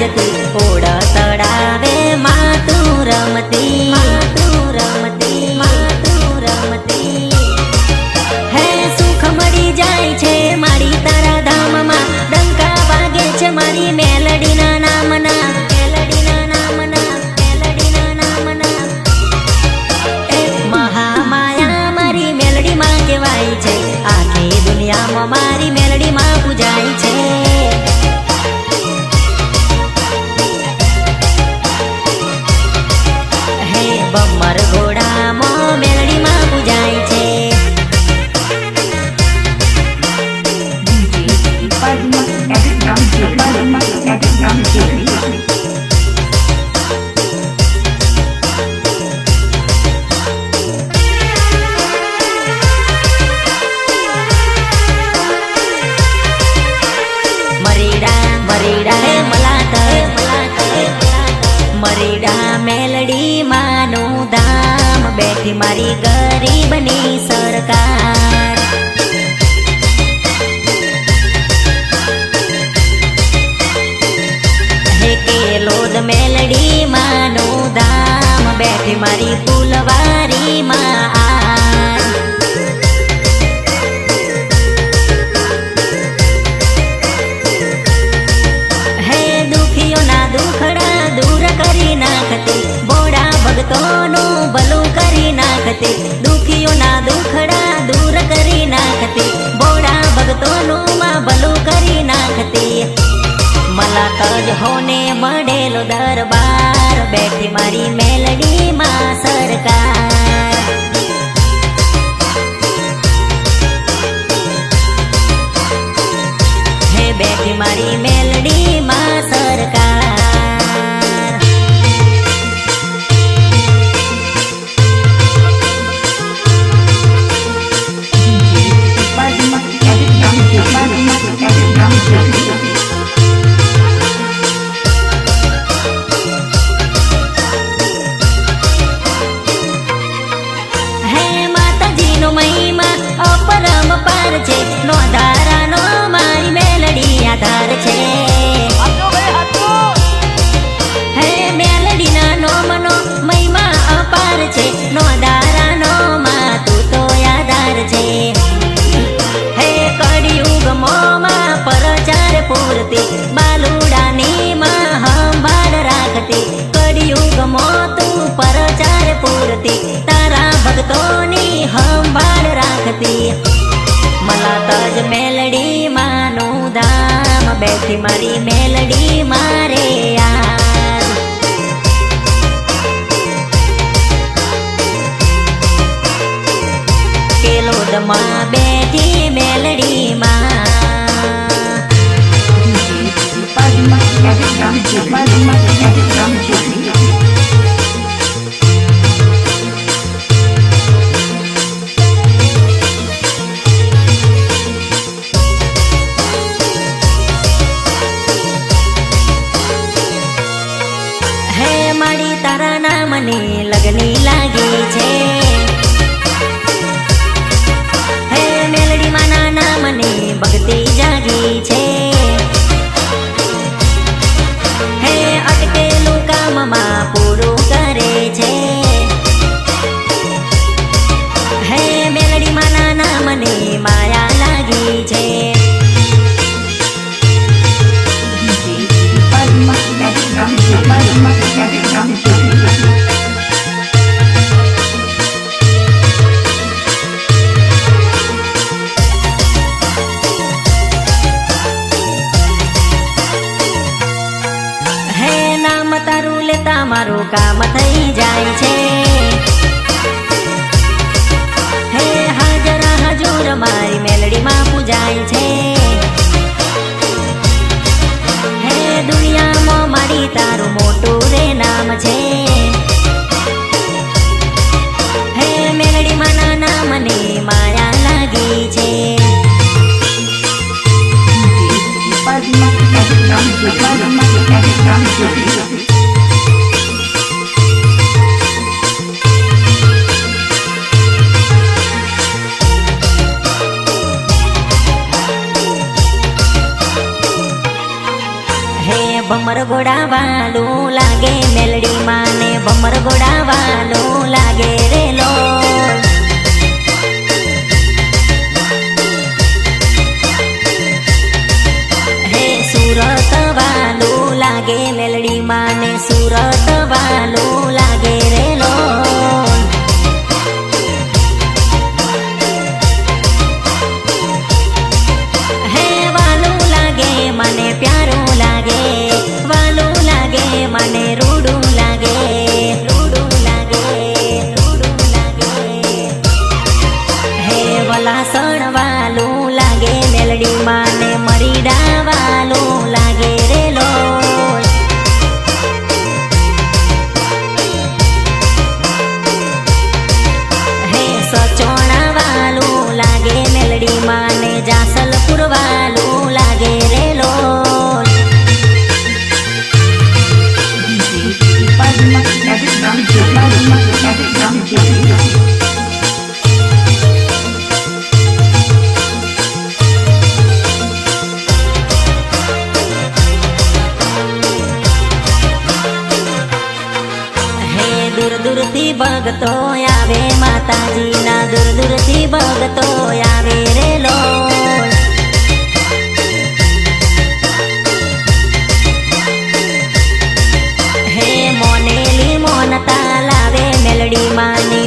cállate, ahora. મને હોને મળેલો દરબાર. બેઠી મારી મેલડી માં સરકાર. હે બેઠી મારી મેલડી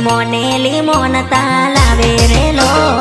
લીમોને લીમોન તાલાવે રેલો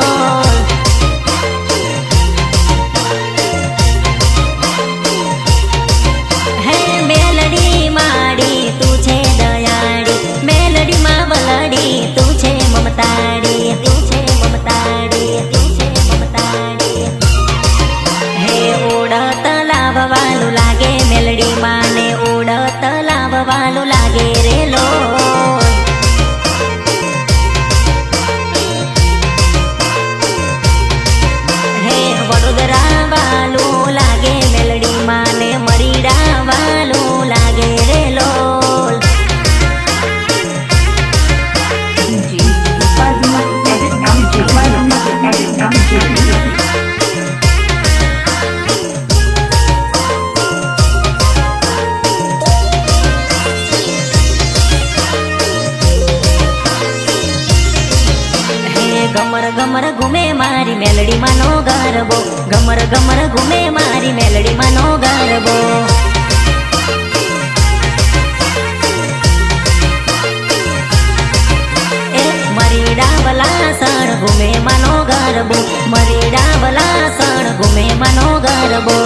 મનો ગરબો મરીડા બલાસણ ઘુમે મનો ગરબો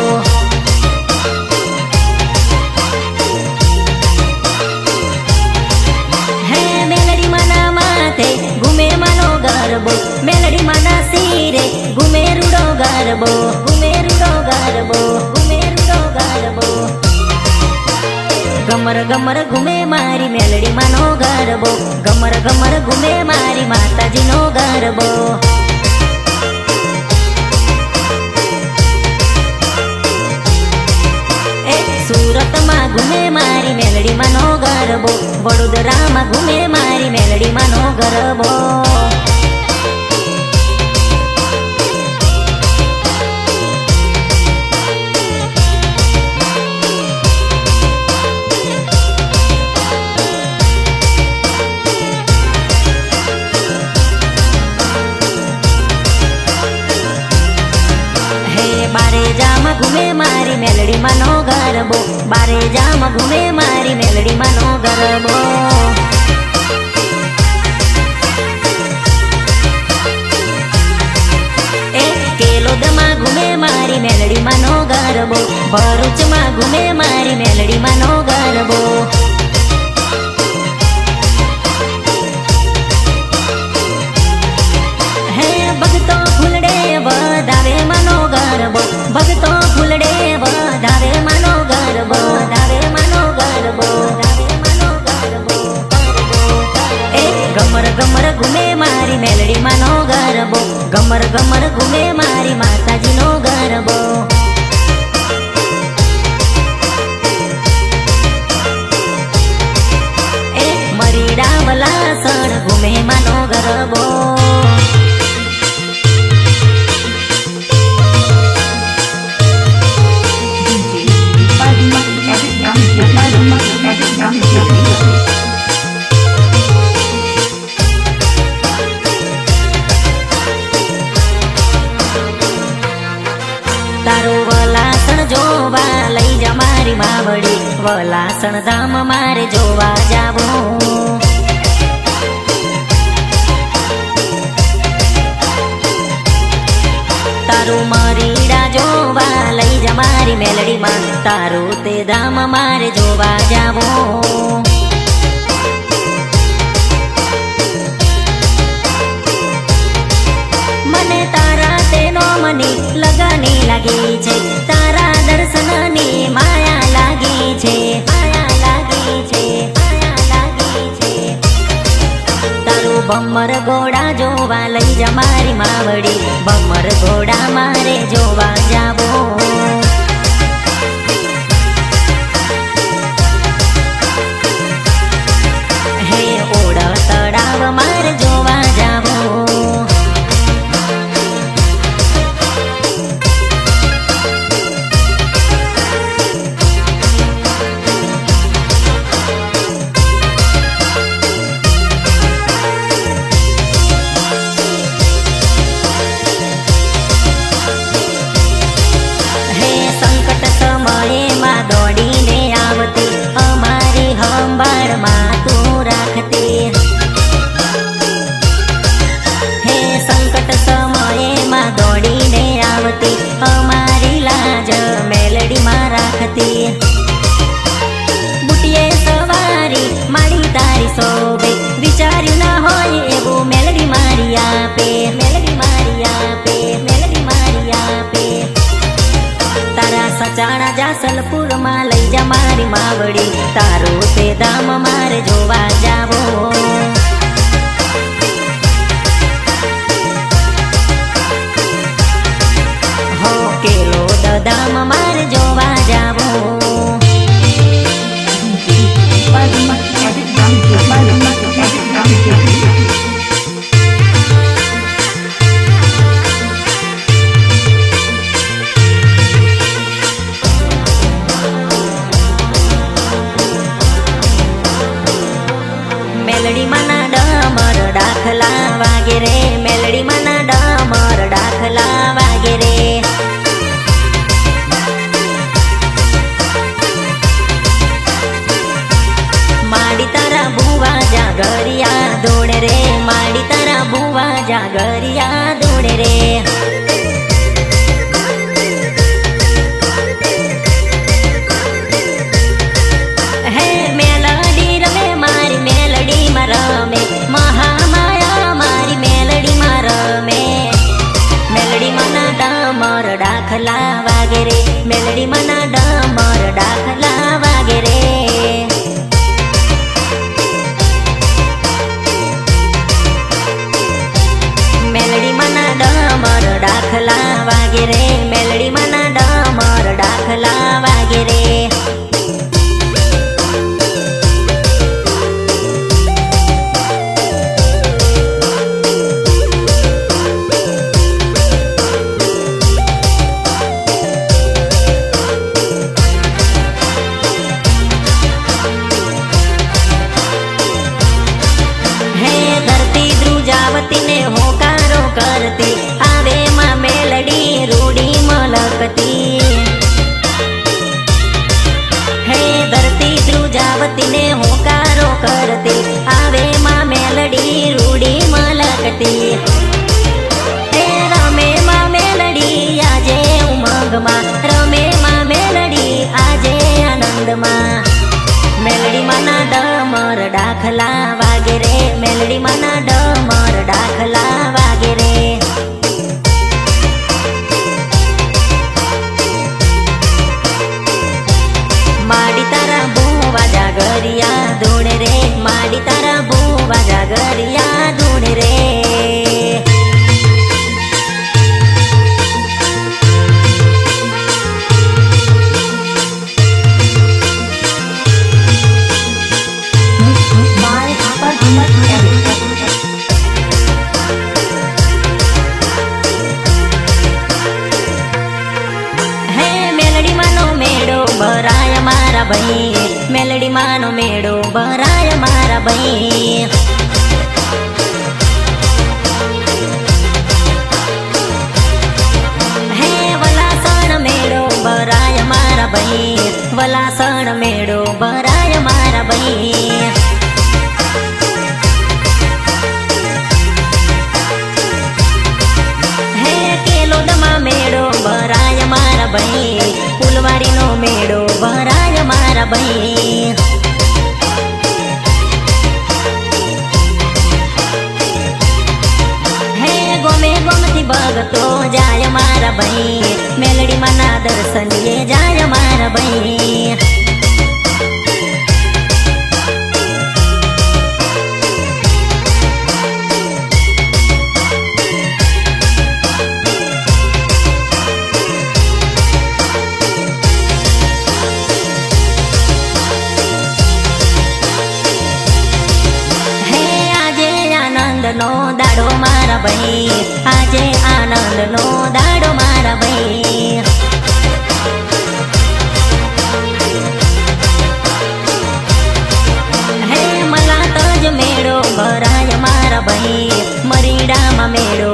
હે મેલડી મના માથે ઘુમે મનો ગરબો મેલડી મના સીરે ઘુમે રૂડો ગરબો ઘુમે રૂડો ગરબો ઘુમે રૂડો ગરબો ગમર ગમર ઘુમે મારી મેલડી માનો ગરબો ગમર ગમર ઘુમે મારી માતાજીનો ગરબો સુરતમાં ઘુમે મારી મેલડી માનો ગરબો વડોદરામાં ઘુમે મારી મેલડી માનો ગરબો ઘૂમે મારી મેલડી માનો ગરબો. બારે જામ ઘૂમે મારી મેલડી માનો ગરબો. કેલોદમાં ઘૂમે મારી મેલડી માનો ગરબો. ભરૂચમાં ઘૂમે મારી મેલડી માનો ગરબો. ઘૂમે મારી મેલડીમાં નો ગરબો. ગમર ગમર ઘૂમે મારી માતાજી નો ગરબો. એ મરી રાવલા સણ ઘૂમે માનો ગરબો. મેલડીમાં તારું તે ધામ મારે જોવા જાવો. મને તારા તેનો મને લગની લાગી છે. તારા દર્શનની માયા લાગી છે. માયા લાગી છે. માયા લાગી છે. તારું બમર ઘોડા જોવા લઈ જા મારી માવડી. બમર ઘોડા મારે જોવા જાવો. તળાવ મારે જાસલપુરમાં લઈ જા મારી માવડી. તારો તે ધામ મારે જોવા જાવો. ખલાવા મારા ભાઈ. વલાસણ મેળો, ભરાય મારા ભાઈ. વલાસણ મેળો, ભરાય મારા ભાઈ. હે કેલોદમાં મેળો, ભરાય મારા ભાઈ. ફૂલવાડીનો મેળો, ભરાય મારા ભાઈ. ભગતો જાય મારા ભાઈ. મેલડીમાં ના દર્શન જાય mamero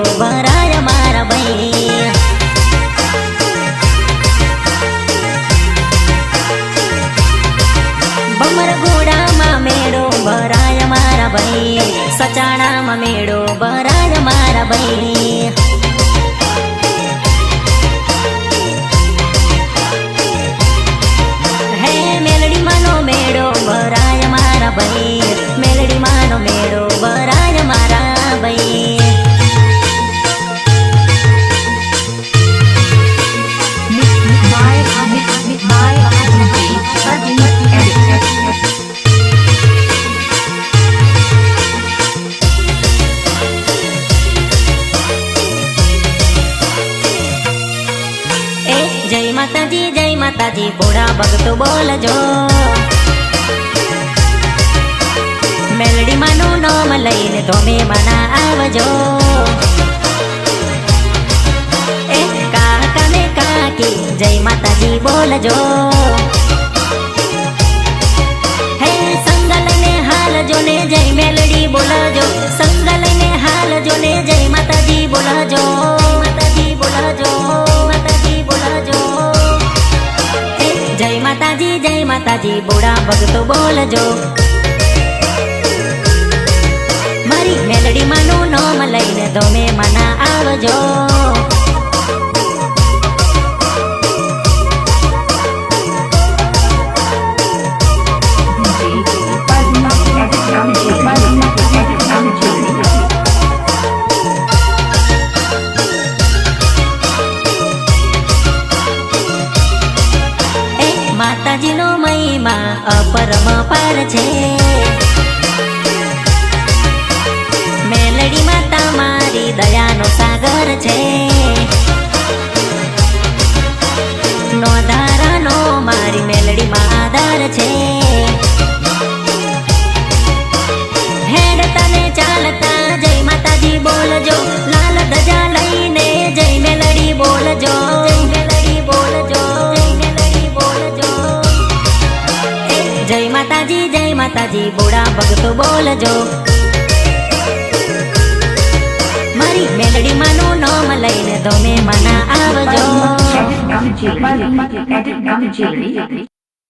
માતાજી ભોળા ભગતો બોલજો. મેલડી માનું નામ લઈને તમે મના આવજો. એ કાકા ને કાકી, જય માતાજી બોલજો. હે સંગલ ને હાલજો ને જય મેલડી બોલજો. સંગલ ને હાલજો ને જય માતાજી બોલજો. માતાજી બોલજો. માતાજી બોડા ભગતો બોલજો. મારી મેલડી માનું નામ લઈને તમે મના આવજો. બોડા ભગતો બોલજો. મારી મેલડી માનું નામ લઈને તમે મના આવજો.